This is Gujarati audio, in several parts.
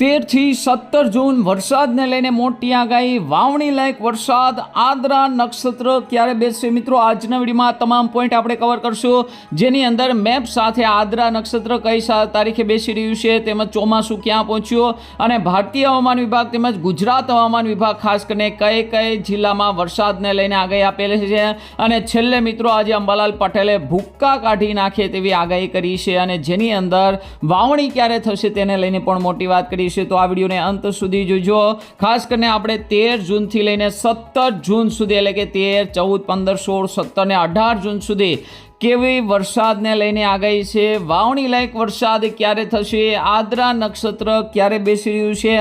તેરથી સત્તર જૂન વરસાદને લઈને મોટી આગાહી, વાવણી લાયક વરસાદ, આદ્રા નક્ષત્ર ક્યારે બેસશે? મિત્રો, આજના વિડીયોમાં તમામ પોઈન્ટ આપણે કવર કરશું. જેની અંદર મેપ સાથે આદ્રા નક્ષત્ર કઈ તારીખે બેસી રહ્યું છે, તેમજ ચોમાસું ક્યાં પહોંચ્યું, અને ભારતીય હવામાન વિભાગ તેમજ ગુજરાત હવામાન વિભાગ ખાસ કરીને કઈ કઈ જિલ્લામાં વરસાદને લઈને આગાહી આપેલી છે. અને છેલ્લે મિત્રો, આજે અંબાલાલ પટેલે ભૂક્કા કાઢી નાખે તેવી આગાહી કરી છે. અને જેની અંદર વાવણી ક્યારે થશે તેને લઈને પણ મોટી વાત કરી છે તો આ વિડીયોને અંત સુધી જોજો. ખાસ કરીને આપણે તેર જૂનથી લઈને સત્તર જૂન સુધી, એટલે કે તેર, ચૌદ, પંદર, સોળ, સત્તર ને અઢાર જૂન સુધી કેવી વરસાદને લઈને આગાહી છે? વાવણી લાયક વરસાદ ક્યારે થશે? આદ્રા નક્ષત્ર ક્યારે બેસી રહ્યું છે?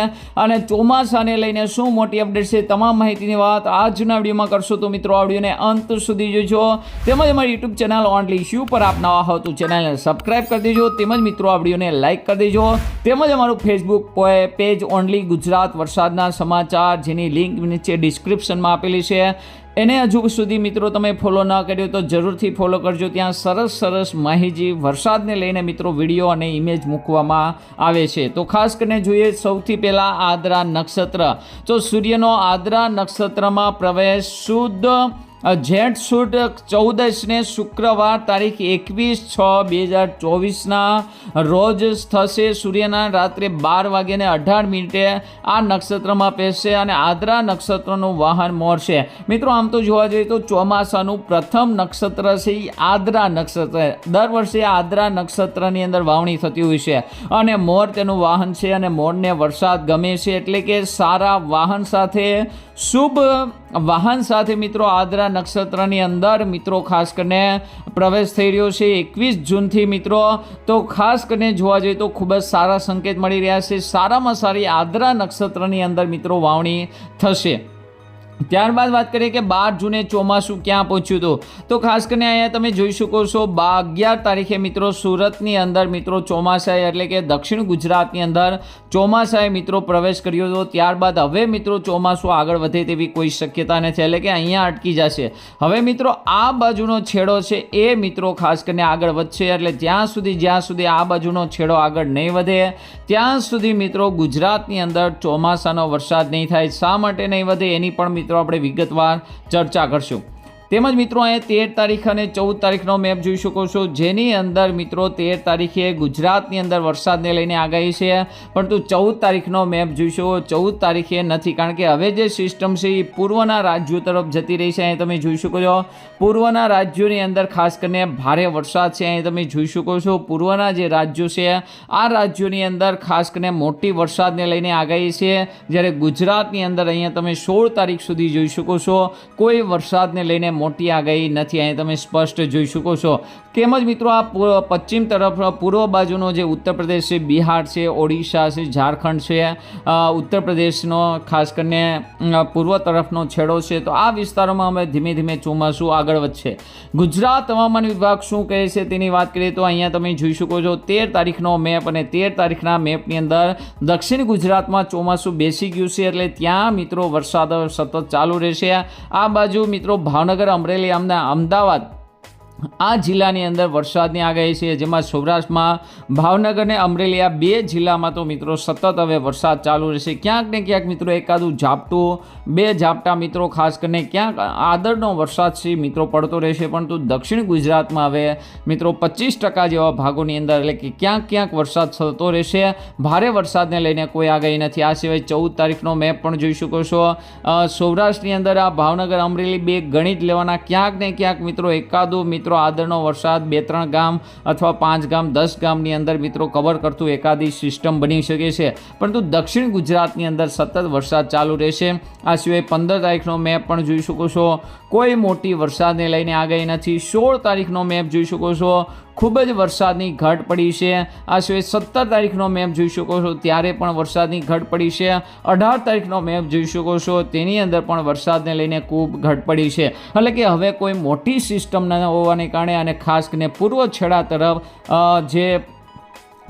અને ચોમાસાને લઈને શું મોટી અપડેટ છે? તમામ માહિતીની વાત આજના વિડીયોમાં કરશો તો મિત્રો આ વિડીયોને અંત સુધી જોજો. તેમજ અમારી યુટ્યુબ ચેનલ ઓનલી ઇશ્યુ પર આપ નવા હો તો ચેનલને સબસ્ક્રાઈબ કરી દેજો. તેમજ મિત્રો આ વિડીયોને લાઇક કરી દેજો. તેમજ અમારું ફેસબુક પેજ ઓનલી ગુજરાત વરસાદના સમાચાર જેની લિંક નીચે ડિસ્ક્રિપ્શનમાં આપેલી છે. એને હજુ સુધી મિત્રો તમે ફોલો ન કર્યો તો જરૂરથી ફોલો કરજો. ત્યાં સરસ સરસ માહિતી, વરસાદને લઈને મિત્રો વીડિયો અને ઇમેજ મૂકવામાં આવે છે. તો ખાસ કરીને જોઈએ સૌથી પહેલાં આદ્રા નક્ષત્ર. તો સૂર્યનો આદ્રા નક્ષત્રમાં પ્રવેશ શુદ્ધ જેઠ સુદ ચૌદસને શુક્રવાર તારીખ એકવીસ છ બે હજાર ચોવીસના રોજ થશે. સૂર્યના રાત્રે બાર વાગ્યાને અઢાર મિનિટે આ નક્ષત્રમાં પેશે અને આદ્રા નક્ષત્રનું વાહન મોર છે મિત્રો, આમ તો જોવા જઈએ તો ચોમાસાનું પ્રથમ નક્ષત્ર છે એ આદ્રા નક્ષત્ર. દર વર્ષે આદ્રા નક્ષત્રની અંદર વાવણી થતી હોય છે અને મોર તેનું વાહન છે અને મોરને વરસાદ ગમે છે એટલે કે સારા વાહન સાથે શુભ વાહન સાથે મિત્રો આદ્રા નક્ષત્રની અંદર મિત્રો ખાસ કરીને પ્રવેશ થઈ રહ્યો છે એકવીસ જૂનથી મિત્રો. તો ખાસ કરીને જોવા જઈએ તો ખૂબ જ સારા સંકેત મળી રહ્યા છે. સારામાં સારી આદ્રા નક્ષત્રની અંદર મિત્રો વાવણી થશે. ત્યારબાદ વાત કરીએ કે બાર જૂને ચોમાસું ક્યાં પહોંચ્યું હતું? તો ખાસ કરીને અહીંયા તમે જોઈ શકો છો, બા અગિયાર તારીખે મિત્રો સુરતની અંદર મિત્રો ચોમાસાએ એટલે કે દક્ષિણ ગુજરાતની અંદર ચોમાસાએ મિત્રો પ્રવેશ કર્યો હતો. ત્યારબાદ હવે મિત્રો ચોમાસું આગળ વધે તેવી કોઈ શક્યતા નથી, એટલે કે અહીંયા અટકી જશે. હવે મિત્રો આ બાજુનો છેડો છે એ મિત્રો ખાસ કરીને આગળ વધશે, એટલે જ્યાં સુધી જ્યાં સુધી આ બાજુનો છેડો આગળ નહીં વધે, ત્યાં સુધી મિત્રો ગુજરાતની અંદર ચોમાસાનો વરસાદ નહીં થાય. શા માટે નહીં વધે એની પણ મિત્રો આપણે વિગતવાર ચર્ચા કરશું. તેમજ મિત્રો, અહીંયા તેર તારીખ અને ચૌદ તારીખનો મેપ જોઈ શકો છો. જેની અંદર મિત્રો, તેર તારીખે ગુજરાતની અંદર વરસાદને લઈને આગાહી છે. પરંતુ ચૌદ તારીખનો મેપ જોઈશો ચૌદ તારીખે નથી. કારણ કે હવે જે સિસ્ટમ છે, એ પૂર્વના રાજ્યો તરફ જતી રહી છે. અહીં તમે જોઈ શકો છો. પૂર્વના રાજ્યોની અંદર ખાસ કરીને ભારે વરસાદ છે. અહીં તમે જોઈ શકો છો. પૂર્વના જે રાજ્યો છે, આ રાજ્યોની અંદર ખાસ કરીને મોટી વરસાદને લઈને આગાહી છે. જ્યારે ગુજરાતની અંદર અહીંયા તમે સોળ તારીખ સુધી જોઈ શકો છો. કોઈ વરસાદને લઈને મોટી આગાહી નથી. અહીં તમે સ્પષ્ટ જોઈ શકો છો. તેમજ મિત્રો આ પશ્ચિમ તરફ, પૂર્વ બાજુનો જે ઉત્તર પ્રદેશ છે, બિહાર છે, ઓડિશા છે, ઝારખંડ છે ઉત્તર પ્રદેશનો, ખાસ કરીને પૂર્વ તરફનો છેડો છે, તો આ વિસ્તારોમાં અમે ધીમે ધીમે ચોમાસું આગળ વધશે. ગુજરાત હવામાન વિભાગ શું કહે છે તેની વાત કરીએ તો અહીંયા તમે જોઈ શકો છો, તેર તારીખનો મેપ અને તેર તારીખના મેપની અંદર દક્ષિણ ગુજરાતમાં ચોમાસું બેસી ગયું છે, એટલે ત્યાં મિત્રો વરસાદ સતત ચાલુ રહેશે. આ બાજુ મિત્રો ભાવનગર, અમરેલી, અમદા, અમદાવાદ આ જિલ્લાની અંદર વરસાદની આગાહી છે. જેમાં સૌરાષ્ટ્રમાં ભાવનગર અને અમરેલી આ બે જિલ્લામાં તો મિત્રો સતત હવે વરસાદ ચાલુ રહેશે. ક્યાંક ને ક્યાંક મિત્રો એકાદું ઝાપટું, બે ઝાપટા મિત્રો, ખાસ કરીને ક્યાંક આદરનો વરસાદ છે મિત્રો પડતો રહેશે. પરંતુ દક્ષિણ ગુજરાતમાં હવે મિત્રો પચીસ ટકા જેવા ભાગોની અંદર એટલે કે ક્યાંક ક્યાંક વરસાદ થતો રહેશે. ભારે વરસાદને લઈને કોઈ આગાહી નથી. આ સિવાય ચૌદ તારીખનો મેપ પણ જોઈ શકો છો. સૌરાષ્ટ્રની અંદર આ ભાવનગર, અમરેલી બે ગણિત લેવાના. ક્યાંક ને ક્યાંક મિત્રો એકાદું મિત્રો આદરનો વરસાદ, બે, ત્રણ ગામ અથવા પાંચ ગામ, દસ ગામની અંદર મિત્રો કવર કરતું એકાદી સિસ્ટમ બની શકે છે. પરંતુ દક્ષિણ ગુજરાતની અંદર સતત વરસાદ ચાલુ રહેશે. આ સિવાય પંદર તારીખનો મેપ પણ જોઈ શકો છો. કોઈ મોટી વરસાદને લઈને આગાહી નથી. સોળ તારીખનો મેપ જોઈ શકો છો. ખૂબ જ વરસાદની ઘટ પડી છે. આ સિવાય સત્તર તારીખનો મેપ જોઈ શકો છો. ત્યારે પણ વરસાદની ઘટ પડી છે. અઢાર તારીખનો મેપ જોઈ શકો છો. તેની અંદર પણ વરસાદને લઈને ખૂબ ઘટ પડી છે. એટલે કે હવે કોઈ મોટી સિસ્ટમ ન હોવાને કારણે અને ખાસ કરીને પૂર્વ છેડા તરફ જે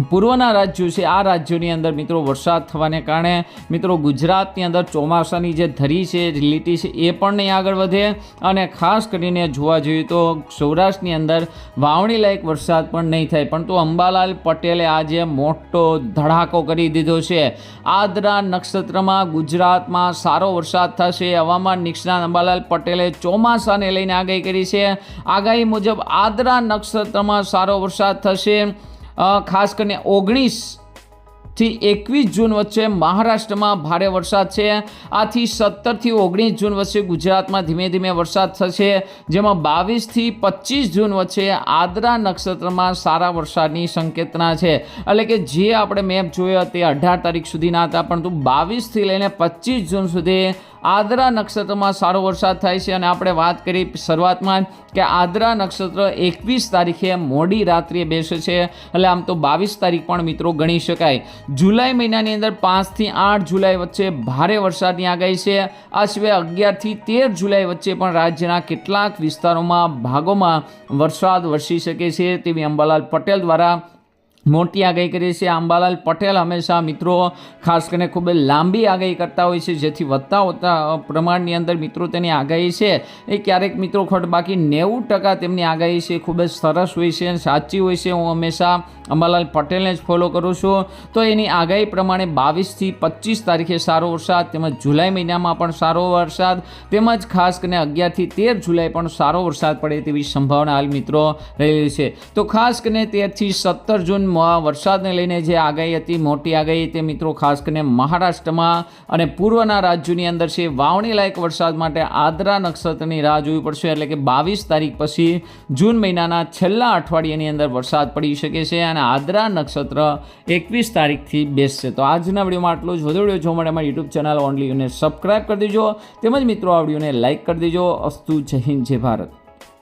પૂર્વના રાજ્યો છે આ રાજ્યોની અંદર મિત્રો વરસાદ થવાને કારણે મિત્રો ગુજરાતની અંદર ચોમાસાની જે ધરી છે લીટી છે, એ પણ નહીં આગળ વધે. અને ખાસ કરીને જોવા જોઈએ તો સૌરાષ્ટ્રની અંદર વાવણી લાયક વરસાદ પણ નહીં થાય. પરંતુ અંબાલાલ પટેલે આજે મોટો ધડાકો કરી દીધો છે. આદરા નક્ષત્રમાં ગુજરાતમાં સારો વરસાદ થશે. હવામાન નિષ્ણાત અંબાલાલ પટેલે ચોમાસાને લઈને આગાહી કરી છે. આગાહી મુજબ આદરા નક્ષત્રમાં સારો વરસાદ થશે. ખાસ કરીને ઓગણીસથી એકવીસ જૂન વચ્ચે મહારાષ્ટ્રમાં ભારે વરસાદ છે. આથી સત્તરથી ઓગણીસ જૂન વચ્ચે ગુજરાતમાં ધીમે ધીમે વરસાદ થશે, જેમાં બાવીસથી પચીસ જૂન વચ્ચે આદરા નક્ષત્રમાં સારા વરસાદની સંકેતના છે. એટલે કે જે આપણે મેપ જોયો તે અઢાર તારીખ સુધીના હતા, પરંતુ બાવીસથી લઈને પચીસ જૂન સુધી આદરા નક્ષત્રમાં સારો વરસાદ થાય છે અને આપણે વાત કરી શરૂઆતમાં કે આદરા નક્ષત્ર એકવીસ તારીખે મોડી રાત્રિએ બેસે છે. એટલે આમ તો બાવીસ તારીખ પણ મિત્રો ગણી શકાય. જુલાઈ મહિનાની અંદર પાંચથી આઠ જુલાઈ વચ્ચે ભારે વરસાદની આગાહી છે. આ સિવાય અગિયારથી તેર જુલાઈ વચ્ચે પણ રાજ્યના કેટલાક વિસ્તારોમાં ભાગોમાં વરસાદ વરસી શકે છે. તેવી અંબાલાલ પટેલ દ્વારા મોટી આગાહી કરી છે. અંબાલાલ પટેલ હંમેશા મિત્રો, ખાસ કરીને ખૂબ લાંબી આગાહી કરતા હોય છે, જેથી વધતા વધતા પ્રમાણની અંદર મિત્રો તેની આગાહી છે. એ ક્યારેક મિત્રો ખોટ બાકી નેવું ટકા તેમની આગાહી છે. ખૂબ જ સરસ હોય છે સાચી હોય છે. હું હંમેશા અંબાલાલ પટેલને જ ફોલો કરું છું. તો એની આગાહી પ્રમાણે બાવીસથી પચીસ તારીખે સારો વરસાદ, તેમજ જુલાઈ મહિનામાં પણ સારો વરસાદ, તેમજ ખાસ કરીને અગિયારથી તેર જુલાઈ પણ સારો વરસાદ પડે તેવી સંભાવના હાલ મિત્રો રહેલી છે. તો ખાસ કરીને તેરથી સત્તર જૂન વરસાદને લઈને જે આગાહી હતી, મોટી આગાહી તે મિત્રો, ખાસ કરીને મહારાષ્ટ્રમાં અને પૂર્વના રાજ્યોની અંદર છે વાવણી લાયક વરસાદ માટે આદરા નક્ષત્રની રાહ જોવી પડશે. એટલે કે બાવીસ તારીખ પછી જૂન મહિનાના છેલ્લા અઠવાડિયાની અંદર વરસાદ પડી શકે છે અને આદરા નક્ષત્ર એકવીસ તારીખથી બેસશે. તો આજના વિડીયોમાં આટલું જ. વધુ વીડિયો જોવા માટે અમારી યુટ્યુબ ચેનલ ઓનલી યુને સબસ્ક્રાઈબ કરી દેજો. તેમજ મિત્રો, આ વિડીયોને લાઇક કરી દેજો. અસ્તુ જય હિન્દ, જય ભારત.